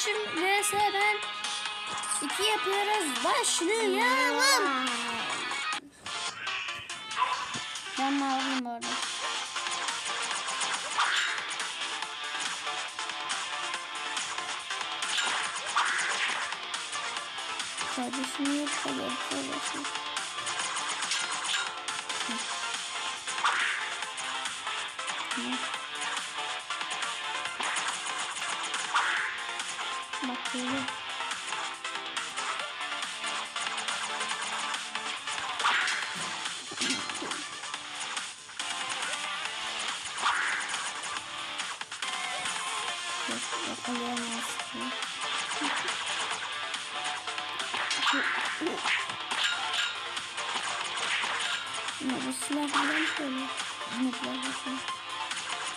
kardeşim vs ben. İki yapıyoruz. Başlayalım. Ben maviyim bu arada. Kardeşim yok kadar kardeşim. Bak Yok, yakalayamazsın. Ya bu silahlardan şöyle umutlar bakın.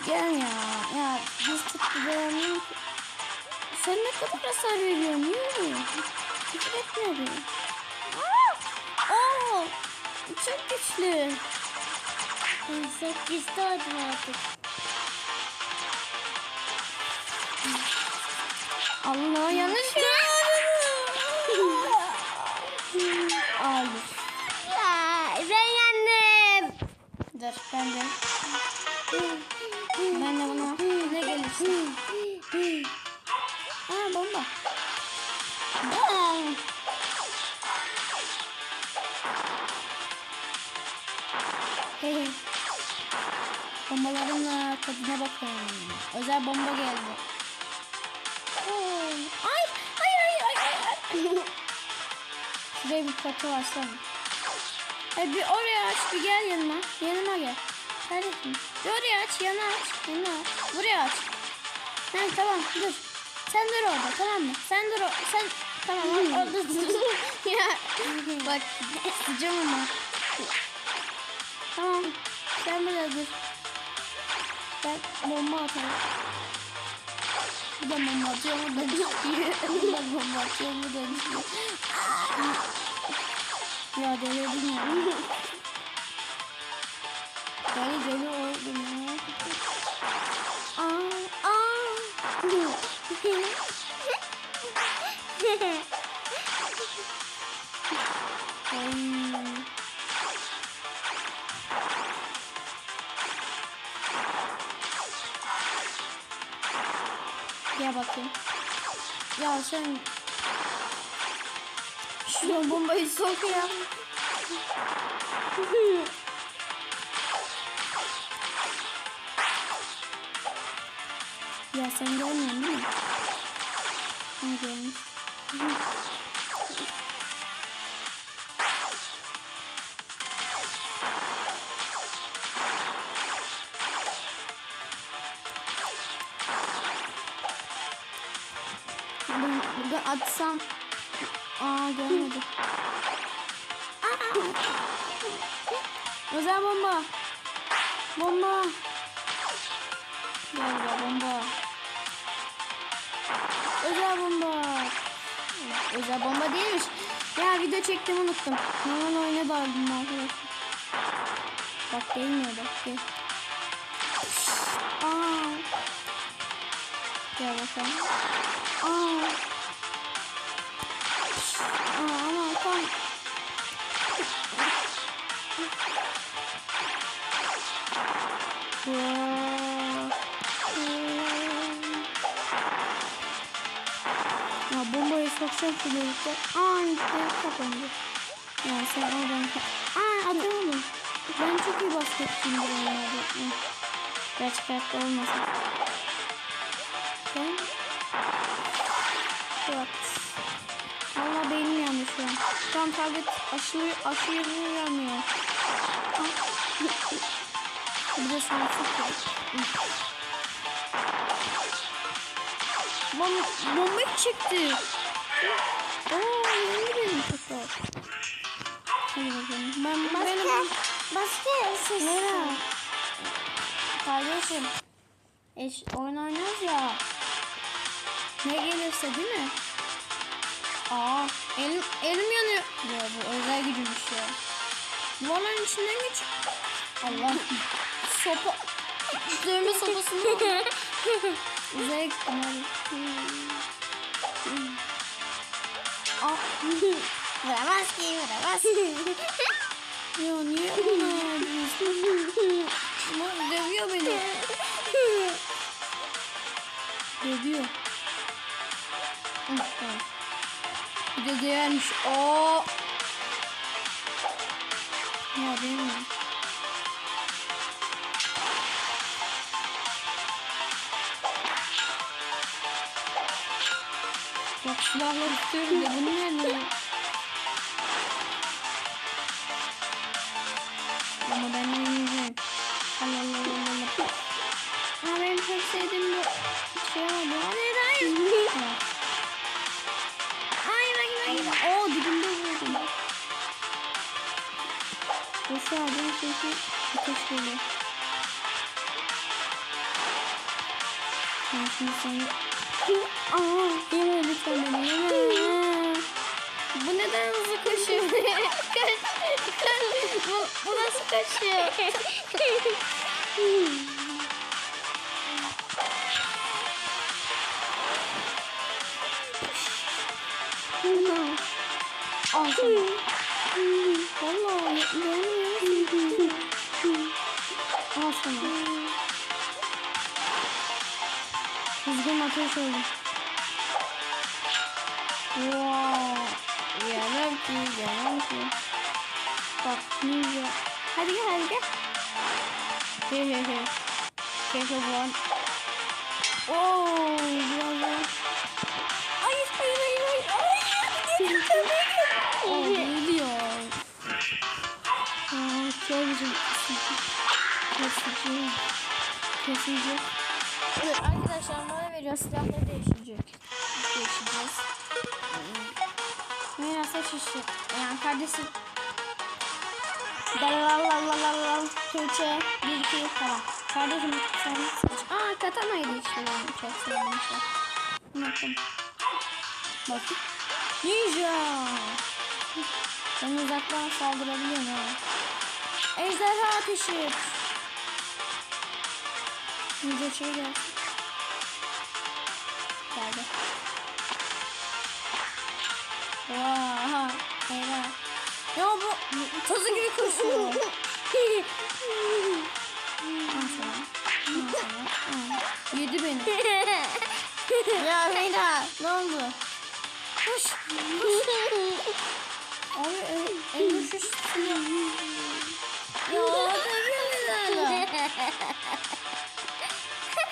Gel ya. Ya biz tutturamıyoruz. Sen ne kadar hasar veriyorsun? Niye? Küfür etmedi. Aa! Aa! Çok güçlü. Çok güçlü oldum artık. Allah yanlış Hayır. Ya ben yendim. Dur ben de. Ben de buna ne gelirse. Aa bomba. Bam. Hey. Bombalarımla tadına bakın. Özel bomba geldi. Ay, ay, ay, ay, ay. Şuraya bir kapı varsana. Hadi bir oraya aç, bir gel yanıma. Yanıma gel. Kardeşim. Bir oraya aç, yana aç. Yana aç. Buraya aç. Ha, tamam, dur. Sen dur orada, tamam mı? Sen dur, sen... Tamam, or- orada dur. ya, bak, sıcağım ama. Tamam, sen burada dur. Ben bomba atarım. Bu da bomba atıyor, bu da düşüyor. Bu da bomba atıyor, bu da düşüyor. Ya delirdin ya. Deli deli oldum ya. Gel bakayım. Ya sen şu bombayı sok ya. ya sen görmüyorsun değil mi? Ben görmüş. Ben burada atsam Aa görmedim. Aa! Özel bomba. Bomba. Buraya bomba. Özel bomba. Özel bomba değilmiş. Ya video çektim unuttum. Normal oyuna daldım arkadaşlar. Bak değmiyor bak değil. Aa. Gel bakalım. Aa. Aa ama tam. Wow. 80 kilometre. Aa işte kapandı. Ya sen oradan Aa adam mı? Ben çok iyi basketçiyim bu oynadı. Gerçek hayatta olmasın. Sen? What? Valla beynim yandı şu an. Şu an tablet aşırı aşırı yanıyor. Ah. Bir de sansız. Bomba, bomba çıktı. Oo, yeni benim. Hadi bakalım. Ben Başka, benim başka ses. Nera. Kardeşim. Eş, oyun oynuyoruz ya. Ne gelirse değil mi? Aa, elim, elim yanıyor. Ya bu özel gücümüş ya. Duvarların içinden geç. Allah. Sopa. Dövme sopasını. Uzaya gittim Aa, Vuramaz ki vuramaz. ya niye bana yapıyorsun? Ama dövüyor beni. Dövüyor. Tamam. Bir de değermiş. Oo. Ya değil mi? Silahlar istiyorum da bunu nerede? Bu neden hızlı koşuyor? Bu, bu nasıl sana. Vallahi yanmıyor. Al sana. Kızgın ateş oldu. Wow. Yemem ki, yemem ki. Bak ninja. Hadi gel, hadi gel. He he he. Keşke bu an. Oo, biraz daha. Hayır, hayır, hayır, hayır. Hayır, Aa, geliyor. Aa, kesici, kesici, kesici. Evet arkadaşlar mola veriyor silahları değişecek. Değişeceğiz. Mira saç işi. Yani kardeşim. Dalalalalalalal. Tuğçe. Bir iki tamam. Kardeşim sen saç. Aa katanaydı işte benim çok şey. Unuttum. Bakın. Ninja. Ben uzaktan saldırabiliyorum ha. Ejderha ateşi. Ninja şey gelsin. Geldi. Vaa. Eyvah. Ya bu tazı gibi koşuyor. Yedi beni. ya Meyra ne oldu? Koş. Koş. Abi el, el düşüş. Ya dövüyor beni hala.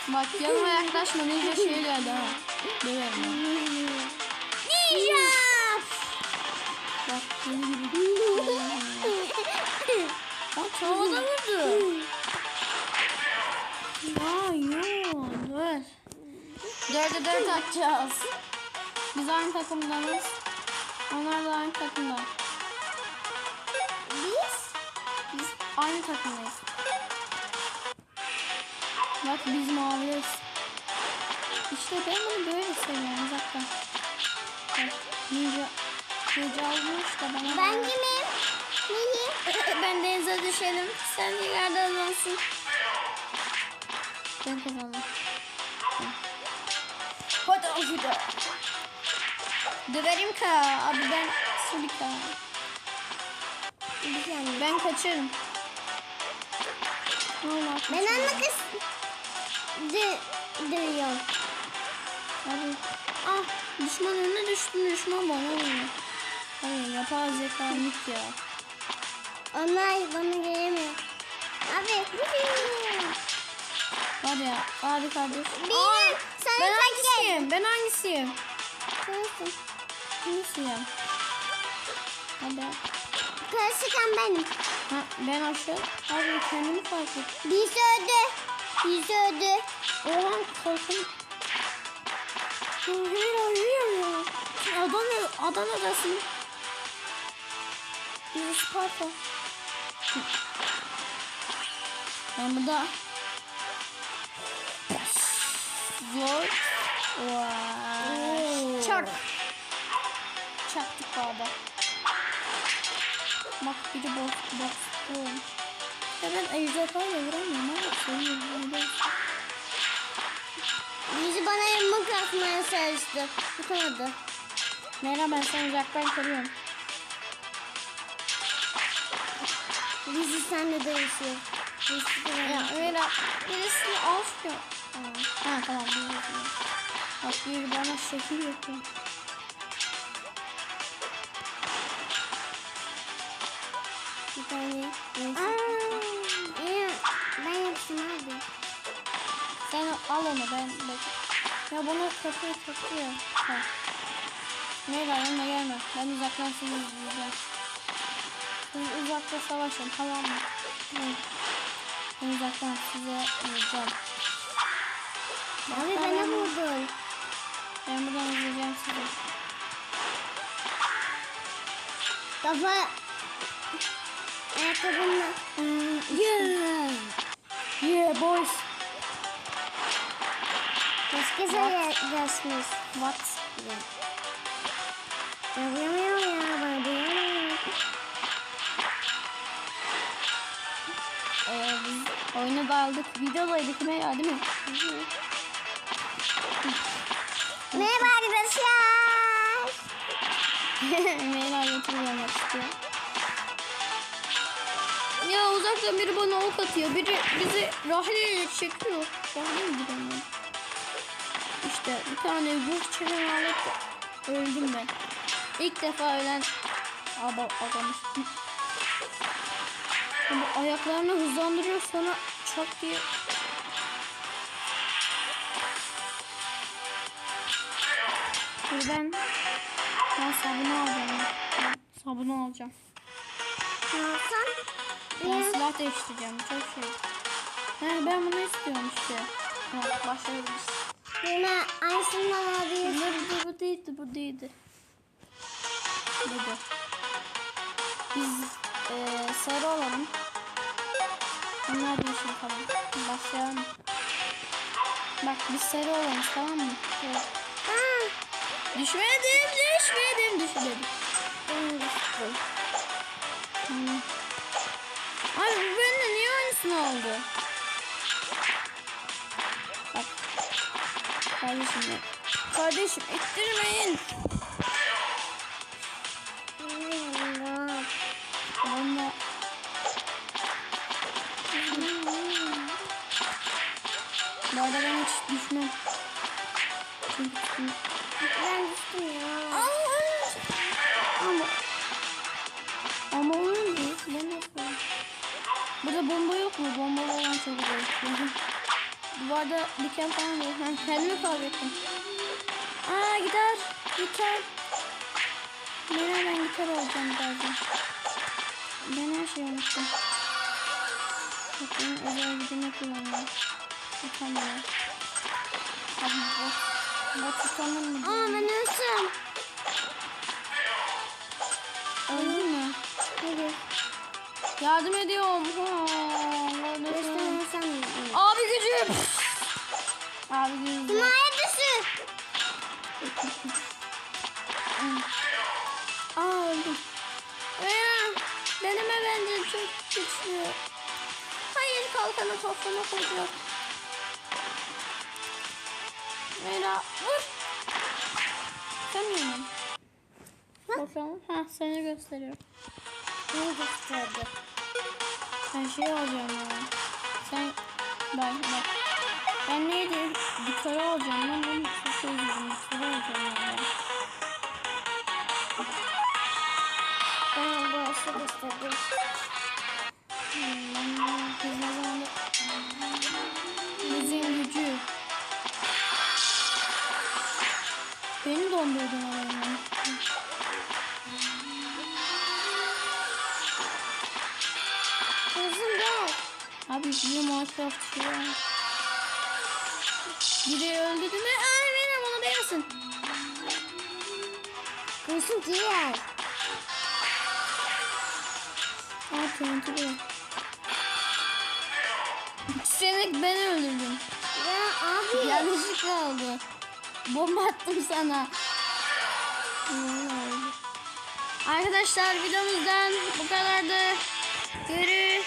Bak yanıma yaklaşma ninja şey geldi ha. Döverim ha. Ninja. Bak havada vurdu. Yok dur. Dörde dört atacağız. Biz aynı takımdanız. Onlar da aynı takımda. Biz? Biz aynı takımdayız. Bak biz maviyiz. İşte ben bunu böyle seviyorum uzaktan. Bak ninja almış da bana Ben kimim? Neyim? ben denize düşelim. Sen de yerde olmalısın. Ben kazandım. Hadi hadi. Döverim ka. Abi ben Sulika. Ben kaçarım. Allah Ben anne kız. Dö dövüyorum. Abi. Ah düşman önüne düştü düşman bana oynuyor. Hayır yapay zeka mit ya. Onlar bana gelemiyor. Abi. Var ya abi kardeş. Benim. Sana Ben gel. hangisiyim? Ben hangisiyim? Sensin. Hangisiyim? Hadi. Karışıkan benim. Ha, ben aşağı. Abi kendimi fark et. Birisi öldü. Birisi öldü. Oğlan korkun. Hayır hayır ya. Adana, Adana'dasın. Biz Sparta. Ben burada. Zor. Vay. Çak. Çaktık bağda. Bak biri box olmuş. Ya ben ejderhayla vuramıyorum ama seviyorum. Birisi bana yumruk atmaya çalıştı. Tutamadı. Merhaba ben seni uzaktan koruyorum. Bizi senle dövüşüyor. Bizi de Ya öyle birisini of. Aa, Ha tamam. birisi. Bak bir bana şekil yapıyor. bir tane. Aa, ben yapsın abi. sen al onu ben bak. Ya bana kafayı takıyor. Ha. Meyra yanına gelme. Ben uzaktan seni izleyeceğim. Siz uzakta savaşın tamam mı? Ben uzaktan size vuracağım. Abi bana vurdun. Ben buradan izleyeceğim sizi. Kafa. Ayakkabımla. Yeah. Yeah boys. Başka sayacağız. What? Yapamıyor ya. Oyuna daldık. Videodaydık Meyra değil mi? Merhaba arkadaşlar. Yapmak istiyor. Ya uzaktan biri bana ok atıyor. Biri bizi rahleyle çekiyor. Rahle mi gidiyor İşte bir tane ruh çeken alet öldüm ben. İlk defa ölen Aba, adamış. Ama ayaklarını hızlandırıyor sonra çat diye Dur ben ben sabunu alacağım. Ben sabunu alacağım. Ne yapsam? Ben silah değiştireceğim. Çok şey. He ben bunu istiyorum işte. Başlayabiliriz. Yine Aysun'dan alabiliriz. Bu, bu, bu değildi bu değildi. Dedi. Biz eee sarı olalım. Bunlar yeşil tamam. Başlayalım. Bak biz sarı olalım tamam mı? Evet. Düşmedim, düşmedim, düşmedim. ben düştüm. Abi bu benimle niye aynısını oldu? Bak. Kardeşim. Kardeşim ettirmeyin. Diken falan yok. Ha, kendimi kaybettim. Aa gitar. Gitar. Neden ben gitar olacağım birazdan. Ben her şeyi unuttum. Bakın özel gücümü kullanıyorum. Utanmıyorum. Abi bot. Bot utanır mı? Aa ben ölsün. Öldü mü? Hadi. Yardım ediyorum. Ha. Göstermesem mi? Abi gücüm. Abi gücüm. Himaye dışı. Aa öldüm. Veya deneme bence çok güçlü. Hayır kalkanı kafana koyacak. Veya vur. Sen mi? Bakalım. Ha seni gösteriyor. Ne gösterdi? Ben şey alacağım ya. Sen bak bak. Ben neydi? Gitarı alacağım. Ben bunu Biri öldü değil mi? Ay benim ona değmesin. Kızım gel. Aa TNT bu. Ben öldürdüm. Ya abi. Yanlışlıkla oldu. Bomba attım sana. Arkadaşlar videomuzdan bu kadardı. Görüşürüz.